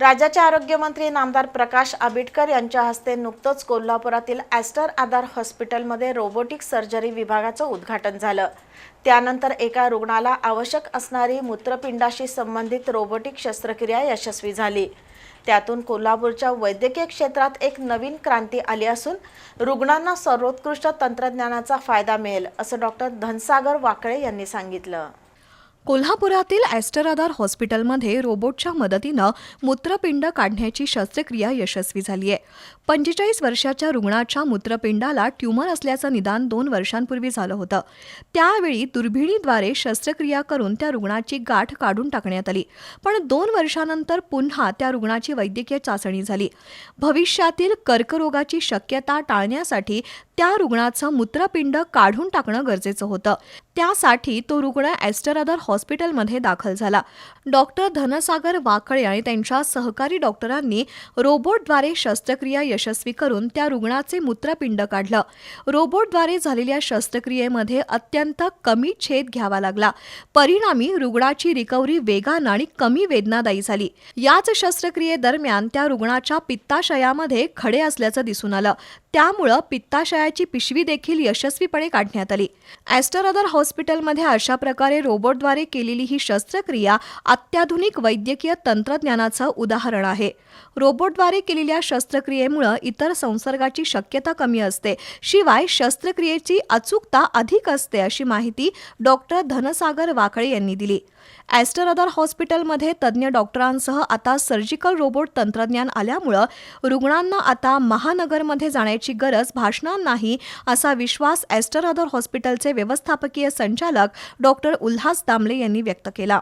राज्याचे आरोग्यमंत्री नामदार प्रकाश आंबेडकर यांच्या हस्ते नुकतंच कोल्हापुरातील ॲस्टर आधार हॉस्पिटलमध्ये रोबोटिक सर्जरी विभागाचं उद्घाटन झालं. त्यानंतर एका रुग्णाला आवश्यक असणारी मूत्रपिंडाशी संबंधित रोबोटिक शस्त्रक्रिया यशस्वी झाली. त्यातून कोल्हापूरच्या वैद्यकीय क्षेत्रात एक नवीन क्रांती आली असून रुग्णांना सर्वोत्कृष्ट तंत्रज्ञानाचा फायदा मिळेल असं डॉक्टर धनसागर वाकळे यांनी सांगितलं. कोल्हापुरातील ॲस्टरादार हॉस्पिटलमध्ये रोबोटच्या मदतीनं मूत्रपिंड काढण्याची शस्त्रक्रिया यशस्वी झाली आहे पंचेचाळीस वर्षाच्या रुग्णाच्या मूत्रपिंडाला ट्यूमर असल्याचं निदान दोन वर्षांपूर्वी झालं होतं. त्यावेळी दुर्बिणीद्वारे शस्त्रक्रिया करून त्या रुग्णाची गाठ काढून टाकण्यात आली. पण दोन वर्षानंतर पुन्हा त्या रुग्णाची वैद्यकीय चाचणी झाली. भविष्यातील कर्करोगाची शक्यता टाळण्यासाठी त्या रुग्णाचं मूत्रपिंड काढून टाकणं गरजेचं होतं. त्यासाठी तो रुग्ण ॲस्टर हॉस्पिटल हॉस्पिटलमध्ये दाखल झाला. डॉक्टर धनसागर वाकळे आणि त्यांच्या सहकारी डॉक्टरांनी रोबोटद्वारे शस्त्रक्रिया यशस्वी करून त्या रुग्णाचे मूत्रपिंड काढलं. रोबोटद्वारे झालेल्या शस्त्रक्रियेमध्ये अत्यंत कमी छेद घ्यावा लागला. परिणामी रुग्णाची रिकव्हरी वेगानं आणि कमी वेदनादायी झाली. याच शस्त्रक्रियेदरम्यान त्या रुग्णाच्या पित्ताशयामध्ये खडे असल्याचं दिसून आलं. त्यामुळं पित्ताशयाची पिशवी देखील यशस्वीपणे काढण्यात आली. ॲस्टर अदर हॉस्पिटलमध्ये अशा प्रकारे रोबोटद्वारे केलेली ही शस्त्रक्रिया अत्याधुनिक वैद्यकीय तंत्रज्ञानाचं उदाहरण आहे. रोबोटद्वारे केलेल्या शस्त्रक्रियेमुळं इतर संसर्गाची शक्यता कमी असते. शिवाय शस्त्रक्रियेची अचूकता अधिक असते अशी माहिती डॉक्टर धनसागर वाकळे यांनी दिली. ॲस्टर अदर हॉस्पिटलमध्ये तज्ज्ञ डॉक्टरांसह आता सर्जिकल रोबोट तंत्रज्ञान आल्यामुळं रुग्णांना आता महानगरमध्ये जाण्याची गरज भासणार नाही असा विश्वास ॲस्टर अदर हॉस्पिटलचे व्यवस्थापकीय संचालक डॉक्टर उल्हास दामले यांनी व्यक्त केला.